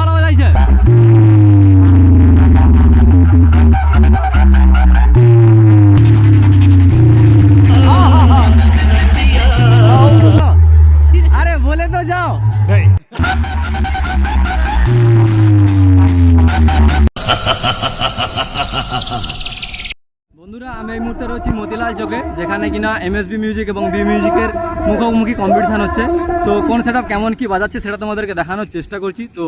ভালো বাজাইছে আরে বলে তো যাও। ha ha ha ha এই মুহূর্তে রয়েছি মতিলাল চকে, যেখানে কিনা এমএসবি মিউজিক এবং বি মিউজিকের মুখোমুখি কম্পিটিশন হচ্ছে। তো কোন সেট কেমন কি বাজাচ্ছে সেটা তোমাদেরকে দেখানোর চেষ্টা করছি। তো,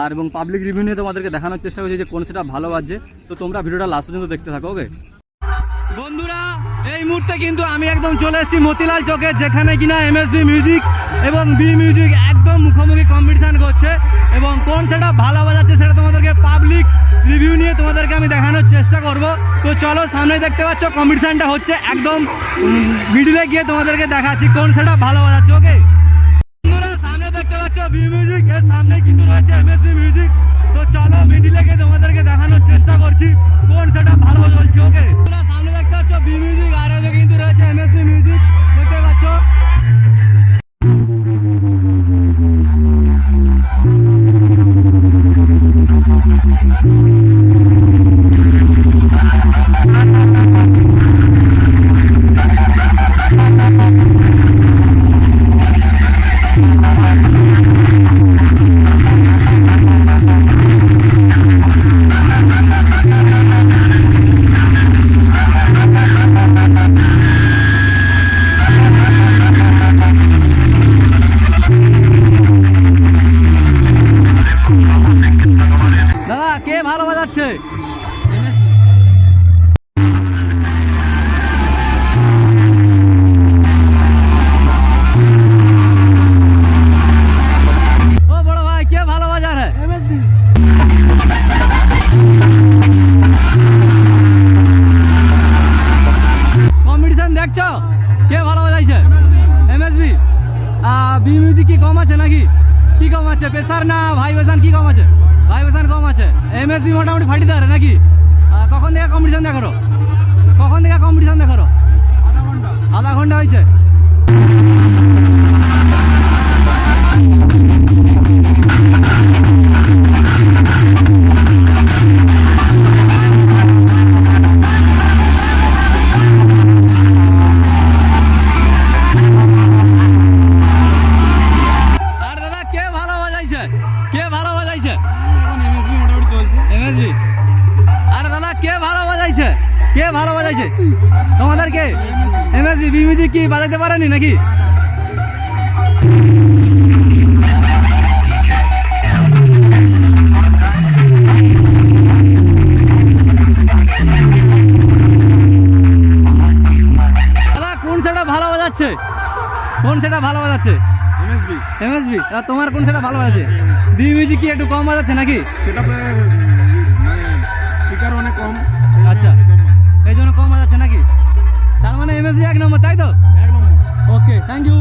আর এবং পাবলিক রিভিউ নিয়ে তোমাদেরকে দেখানোর চেষ্টা করছি যে কোন সেটা ভালো বাজছে। তো তোমরা ভিডিওটা লাস্ট পর্যন্ত দেখতে থাকো ওকে বন্ধুরা, এই মুহূর্তে কিন্তু আমি একদম চলে এসেছি মতিলাল চকে, যেখানে কিনা এমএসবি মিউজিক এবং বি মিউজিক একদম মুখোমুখি কম্পিটিশন করছে। এবং কোন সেটা ভালো বাজাচ্ছে সেটা তোমাদেরকে পাবলিক চেষ্টা করব। তো চলো, সামনে দেখতে পাচ্ছ কম্পিটিশনটা হচ্ছে একদম মিডিলে গিয়ে তোমাদেরকে দেখাচ্ছি কোন সেটা ভালো বাজাচ্ছে ওকে বন্ধুরা, সামনে দেখতে পাচ্ছ বি মিউজিক এর সামনে কিন্তু রয়েছে এমএসবি মিউজিক তো চলো মিডিলে গিয়ে তোমাদেরকে দেখানোর চেষ্টা করছি কোন সেটা ভালো চলছে ওকে সামনে দেখতে পাচ্ছ বি মিউজিক আর কিন্তু রয়েছে এমএসবি মিউজিক কে ভালো বাজাচ্ছে? দেখছ? কে ভালো বাজাইছে? এমএসবি বি মিউজিক কি কম আছে নাকি? কি কম আছে? প্রেসার না ভাইব্রেশন কি কম আছে? ভাইব্রেশন কম আছে। এমএসবি মোটামুটি ফাটি দেয় নাকি? কখন থেকে কম্পিটিশন দেখো কখন থেকে কম্পিটিশন দেখো আধা ঘণ্টা। হয়েছে আর দাদা, কে ভালো বাজাইছে? কে ভালো বাজাইছে? এমএসবি? আরে দাদা, কে ভালো বাজাইছে? কে ভালো বাজাইছে? তোমাদের কে? এমএসবি বি মিউজিক কি বাজাইতে পারেনি নাকি? কোন সেটা ভালো বাজাচ্ছে? কোন সেটা ভালো বাজাচ্ছে? এমএসবি এমএসবি তোমার কোন সেটা ভালো আছে? বি মিউজিক কি একটু কম আছে নাকি? সেটা মানে স্পিকার অনেক কম আচ্ছা। এই জন্য কম আছে নাকি? তার মানে এমএসবি এক নম্বর তাই তো? এক নম্বর। Okay thank you